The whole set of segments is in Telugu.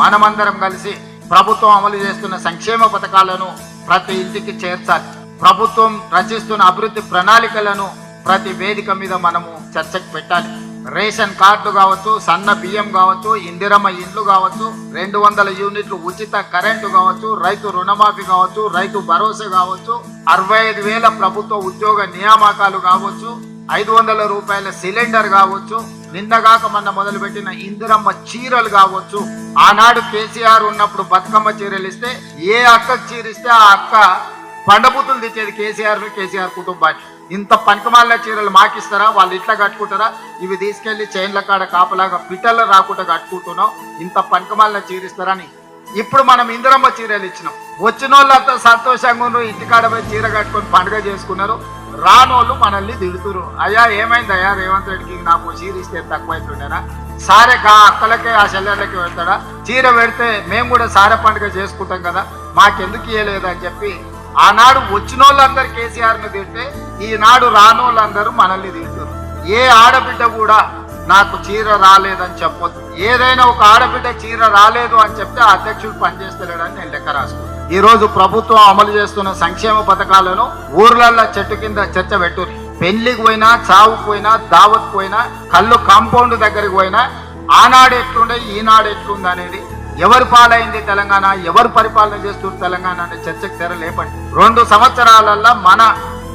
మనమందరం కలిసి ప్రభుత్వం అమలు చేస్తున్న సంక్షేమ పథకాలను ప్రతి ఇంటికి చేర్చాలి. ప్రభుత్వం రచిస్తున్న అభివృద్ధి ప్రణాళికలను ప్రతి వేదిక మీద మనము చర్చకు పెట్టాలి. రేషన్ కార్డులు కావచ్చు సన్న బియ్యం కావచ్చు ఇందిరమ్మ ఇండ్లు కావచ్చు రెండు వందల యూనిట్లు ఉచిత కరెంటు కావచ్చు రైతు రుణమాఫీ కావచ్చు రైతు భరోసా కావచ్చు అరవై ఐదు వేల ప్రభుత్వ ఉద్యోగ నియామకాలు కావచ్చు ఐదు వందల రూపాయల సిలిండర్ కావచ్చు నిన్నగాక మొన్న మొదలుపెట్టిన ఇందిరమ్మ చీరలు కావచ్చు. ఆనాడు కేసీఆర్ ఉన్నప్పుడు బతుకమ్మ చీరలు ఇస్తే ఏ అక్కకు చీరిస్తే ఆ అక్క పండబూతులు తెచ్చేది కేసీఆర్ కేసీఆర్ కుటుంబానికి. ఇంత పనికమాల చీరలు మాకిస్తారా? వాళ్ళు ఇట్లా కట్టుకుంటారా? ఇవి తీసుకెళ్ళి చైన్ల కాడ కాపలాగా పిట్టలు రాకుండా కట్టుకుంటున్నాం. ఇంత పనికమాల చీరిస్తారని ఇప్పుడు మనం ఇందిరమ్మ చీరలు ఇచ్చినాం. వచ్చిన వాళ్ళంతా సంతోషంగా ఉన్నారు ఇంటికాడ పోయి చీర కట్టుకొని పండుగ చేసుకున్నారు. రానోళ్ళు మనల్ని దిడుతురు అయ్యా ఏమైంది అయ్యా రేవంత్ రెడ్డికి నాకు చీర ఇస్తే తక్కువైతుండేనా? సారే కా అక్కలకే ఆ చెల్లెళ్ళకి పెడతాడా చీర పెడితే మేము కూడా సారే పండుగ చేసుకుంటాం కదా మాకెందుకు ఇవ్వలేదని చెప్పి ఆనాడు వచ్చిన వాళ్ళందరూ కేసీఆర్ని తింటే ఈనాడు రానోళ్ళందరూ మనల్ని తింటారు ఏ ఆడబిడ్డ కూడా నాకు చీర రాలేదని చెప్పొద్దు. ఏదైనా ఒక ఆడబిడ్డ చీర రాలేదు అని చెప్తే అధ్యక్షుడు పనిచేస్తలేడని నేను లెక్క రాసుకున్నాను ఈ రోజు ప్రభుత్వం అమలు చేస్తున్న సంక్షేమ పథకాలను ఊర్లల్లో చెట్టు కింద చర్చ పెట్టుర్రి. పెళ్ళికి పోయినా చావుకు పోయినా దావత్ పోయినా కళ్ళు కాంపౌండ్ దగ్గరికి పోయినా ఆనాడు ఎట్లుండే ఈనాడు ఎట్లుంది అనేది ఎవరు పాలైంది తెలంగాణ ఎవరు పరిపాలన చేస్తుంది తెలంగాణ అనే చర్చకు తెర లేపండి. రెండు సంవత్సరాలల్లో మన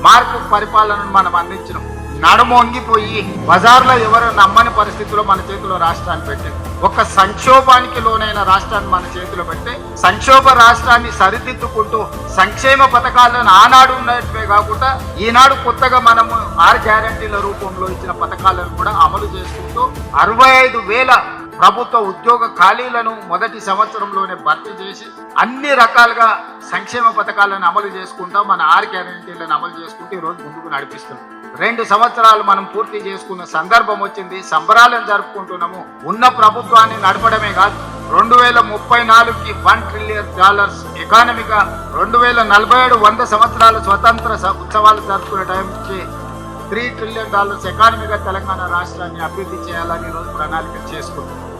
మార్పు పరిపాలనను మనం అందించినాం. నడమొంగిపోయి బజార్లో ఎవరు నమ్మని పరిస్థితిలో మన చేతిలో రాష్ట్రాన్ని పెట్టింది ఒక సంక్షోభానికి లోనైన రాష్ట్రాన్ని మన చేతిలో పెట్టి సంక్షోభ రాష్ట్రాన్ని సరిదిద్దుకుంటూ సంక్షేమ పథకాలను ఆనాడు ఉన్నట్టువే కాకుండా ఈనాడు కొత్తగా మనము ఆరు గ్యారంటీల రూపంలో ఇచ్చిన పథకాలను కూడా అమలు చేసుకుంటూ అరవై ఐదు వేల ప్రభుత్వ ఉద్యోగ ఖాళీలను మొదటి సంవత్సరంలోనే భర్తీ చేసి అన్ని రకాలుగా సంక్షేమ పథకాలను అమలు చేసుకుంటా మన ఆర్ గ్యారంటీలను అమలు చేసుకుంటూ ఈరోజు ముందుకు నడిపిస్తున్నాం. రెండు సంవత్సరాలు మనం పూర్తి చేసుకున్న సందర్భం వచ్చింది. సంబరాలను జరుపుకుంటున్నాము. ఉన్న ప్రభుత్వాన్ని నడపడమే కాదు రెండు వేల ముప్పై నాలుగుకి వన్ ట్రిలియన్ డాలర్స్ ఎకానమీగా రెండు వేల నలభై ఏడు వంద సంవత్సరాల స్వతంత్ర స- ఉత్సవాలు జరుపుకునే టైంకి త్రీ ట్రిలియన్ డాలర్స్ ఎకానమీగా తెలంగాణ రాష్ట్రాన్ని అభివృద్ధి చేయాలని ఈరోజు ప్రణాళిక చేసుకుంటున్నాం.